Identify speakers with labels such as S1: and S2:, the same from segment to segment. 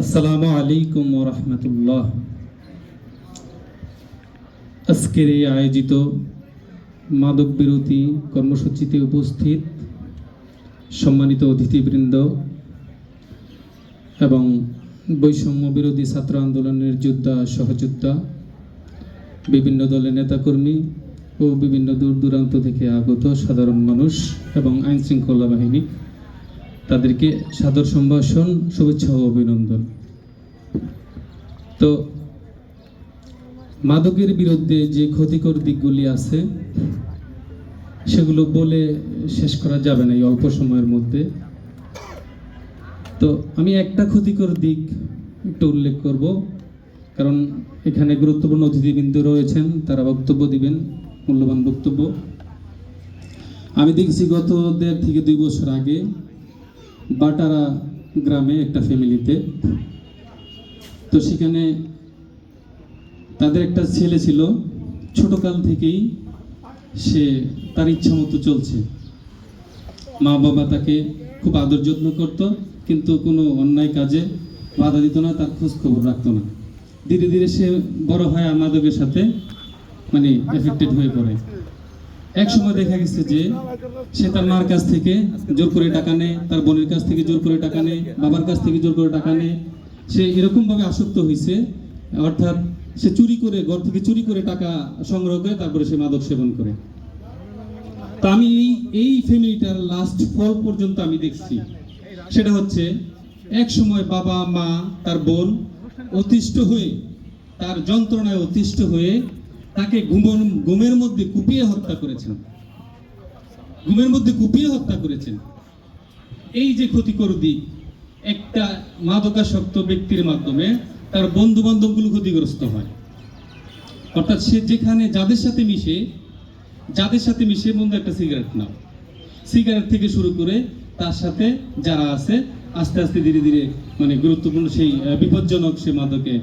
S1: আসসালামু আলাইকুম রহমতুল্লাহ। আজকের এই আয়োজিত মাদক বিরোধী কর্মসূচিতে উপস্থিত সম্মানিত অতিথিবৃন্দ এবং বৈষম্য বিরোধী ছাত্র আন্দোলনের যোদ্ধা সহযোদ্ধা, বিভিন্ন দলের নেতাকর্মী ও বিভিন্ন দূর দূরান্ত থেকে আগত সাধারণ মানুষ এবং আইন শৃঙ্খলা বাহিনী তাদেরকে সাদর সম্ভাষণ, শুভেচ্ছা ও অভিনন্দন। তো, মাদকের বিরুদ্ধে যে ক্ষতিকর দিকগুলি আছে, সেগুলো বলে শেষ করা যাবে না এই অল্প সময়ের মধ্যে। তো, আমি একটা ক্ষতিকর দিক একটু উল্লেখ করব, কারণ এখানে গুরুত্বপূর্ণ অতিথিবৃন্দ রয়েছেন, তারা বক্তব্য দিবেন, মূল্যবান বক্তব্য। আমি দেখছি গত দেড় থেকে দুই বছর আগে বাটারা গ্রামে একটা ফ্যামিলিতে। তো সেখানে তাদের একটা ছেলে ছিল। ছোটকাল থেকেই সে তার ইচ্ছা মতো চলছে। মা বাবা তাকে খুব আদর যত্ন করত, কিন্তু কোনো অন্যায় কাজে বাধা দিত না, তার খোঁজ খবর রাখতো না। ধীরে ধীরে সে বড় হয় মাদকের সাথে মানে এফেক্টেড হয়ে পড়ে। এক সময় দেখা গেছে যে সে তার মার কাছ থেকে জোর করে টাকা নেয়, তার বোনের কাছ থেকে জোর করে টাকা নেয়, বাবার কাছ থেকে জোর করে টাকা নেয়। সে এরকম ভাবে আসক্ত হয়েছে, অর্থাৎ সে চুরি করে, ঘর থেকে চুরি করে টাকা সংগ্রহ করে, তারপরে সে মাদক সেবন করে। তা আমি এই এই ফ্যামিলিটার লাস্ট ফল পর্যন্ত আমি দেখছি। সেটা হচ্ছে, এক সময় বাবা, মা, তার বোন অতিষ্ঠ হয়ে, তার যন্ত্রণায় অতিষ্ঠ হয়ে তাকে ঘুমের মধ্যে কুপিয়ে হত্যা করেছেন। ঘুমের মধ্যে কুপিয়ে হত্যা করেছেন। এই যে ক্ষতিকর দিক, একটা মাদকাসক্ত ব্যক্তির মাধ্যমে তার বন্ধু বান্ধবগুলো ক্ষতিগ্রস্ত হয়। অর্থাৎ সে যেখানে যাদের সাথে মিশে, যাদের সাথে মিশে বন্ধু একটা সিগারেট নাও। সিগারেট থেকে শুরু করে তার সাথে যারা আছে, আস্তে আস্তে ধীরে ধীরে মানে গুরুত্বপূর্ণ সেই বিপজ্জনক সে মাদকে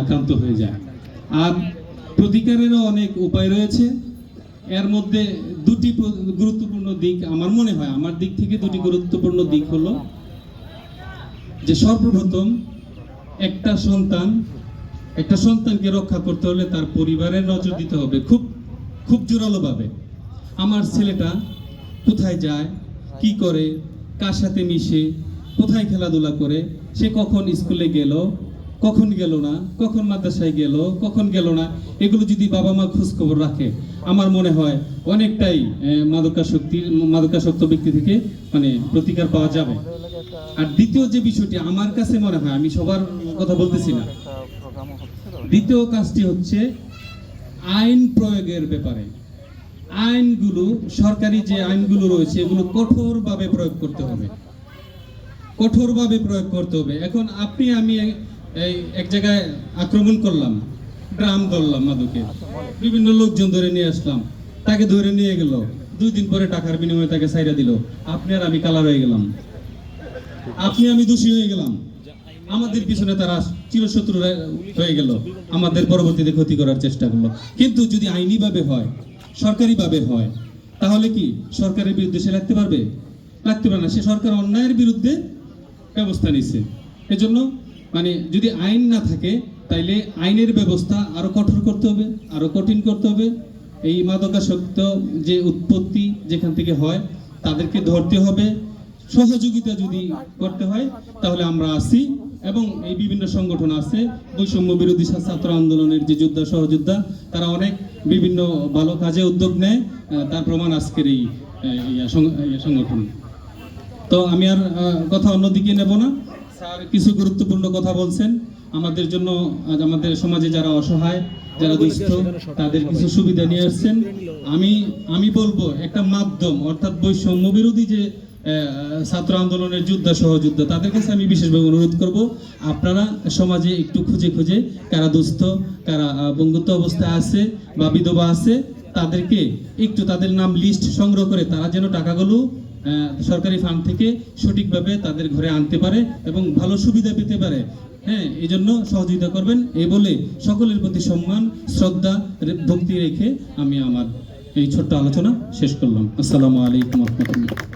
S1: আক্রান্ত হয়ে যায়। আর প্রতিকারেরও অনেক উপায় রয়েছে। এর মধ্যে দুটি গুরুত্বপূর্ণ দিক আমার মনে হয়, আমার দিক থেকে দুটি গুরুত্বপূর্ণ দিক হলো যে সর্বপ্রথম একটা সন্তান, একটা সন্তানকে রক্ষা করতে হলে তার পরিবারের নজর দিতে হবে খুব খুব জোরালোভাবে। আমার ছেলেটা কোথায় যায়, কি করে, কার সাথে মিশে, কোথায় খেলাধুলা করে, সে কখন স্কুলে গেল কখন গেল না? কখন মাদ্রাসায় গেল? কখন গেল না? এগুলো যদি বাবা মা খোঁজ খবর রাখে, আমার মনে হয় অনেকটাই মাদকাসক্তি, মাদকাসক্ত ব্যক্তি থেকে মানে প্রতিকার পাওয়া যাবে। আর দ্বিতীয় যে বিষয়টি আমার কাছে মনে হয়, আমি সবার কথা বলতেছি না। দ্বিতীয় কাজটি হচ্ছে আইন প্রয়োগের ব্যাপারে। আইনগুলো, সরকারি যে আইনগুলো রয়েছে, এগুলো কঠোরভাবে প্রয়োগ করতে হবে। কঠোরভাবে প্রয়োগ করতে হবে। এখন আপনি, আমি এই এক জায়গায় আক্রমণ করলাম, ড্রাম ধরলাম মাদুকে। বিভিন্ন লোকজন ধরে নিয়ে আসলাম, তাকে ধরে নিয়ে গেল। দুই দিন পরে টাকার বিনিময়ে তাকে সাইরা দিল। আপনি আর আমি কালার হয়ে গেলাম। আপনি আমি দোষী হয়ে গেলাম। আমাদের পিছনে তারা চিরশত্রু হয়ে গেল। আমাদের পরবর্তীতে ক্ষতি করার চেষ্টা করল। কিন্তু যদি আইনিভাবে হয়, সরকারিভাবে হয়, তাহলে কি সরকারের বিরুদ্ধে সে লাগতে পারবে? লাগতে পারে না। সে সরকার অন্যায়ের বিরুদ্ধে ব্যবস্থা নিচ্ছে এজন্য মানে যদি আইন না থাকে, তাইলে আইনের ব্যবস্থা আরও কঠোর করতে হবে, আরও কঠিন করতে হবে। এই মাদকাসক্ত যে উৎপত্তি যেখান থেকে হয়, তাদেরকে ধরতে হবে। সহযোগিতা যদি করতে হয়, তাহলে আমরা আছি এবং এই বিভিন্ন সংগঠন আছে, বৈষম্য বিরোধী ছাত্র আন্দোলনের যে যোদ্ধা, সহযোদ্ধা, তারা অনেক বিভিন্ন ভালো কাজে উদ্যোগ নেয়। তার প্রমাণ আজকের এই সংগঠন। তো আমি আর কথা অন্যদিকে নেব না। স্যার কিছু গুরুত্বপূর্ণ কথা বলছেন। আমাদের জন্য আমাদের সমাজে যারা অসহায় যারা দুস্থ তাদের কিছু সুবিধা নিয়ে আসছেন। আমি আমি বলব একটা মাধ্যম অর্থাৎ বৈষম্য বিরোধী যে ছাত্র আন্দোলনের যোদ্ধা সহযোদ্ধা তাদের কাছে আমি বিশেষভাবে অনুরোধ করব আপনারা সমাজে একটু খুঁজে খুঁজে কারা দুস্থ কারা বন্ধুত্ব অবস্থায় আছে বা বিধবা আছে তাদেরকে একটু তাদের নাম লিস্ট সংগ্রহ করে তারা যেন টাকাগুলো সরকারি ফার্ম থেকে সঠিকভাবে তাদের ঘরে আনতে পারে এবং ভালো সুবিধা পেতে পারে। হ্যাঁ এই জন্য সহযোগিতা করবেন। এ বলে সকলের প্রতি সম্মান, শ্রদ্ধা ভক্তি রেখে আমি আমার এই ছোট্ট আলোচনা শেষ করলাম। আসসালামু আলাইকুম রহমতুল্লাহ।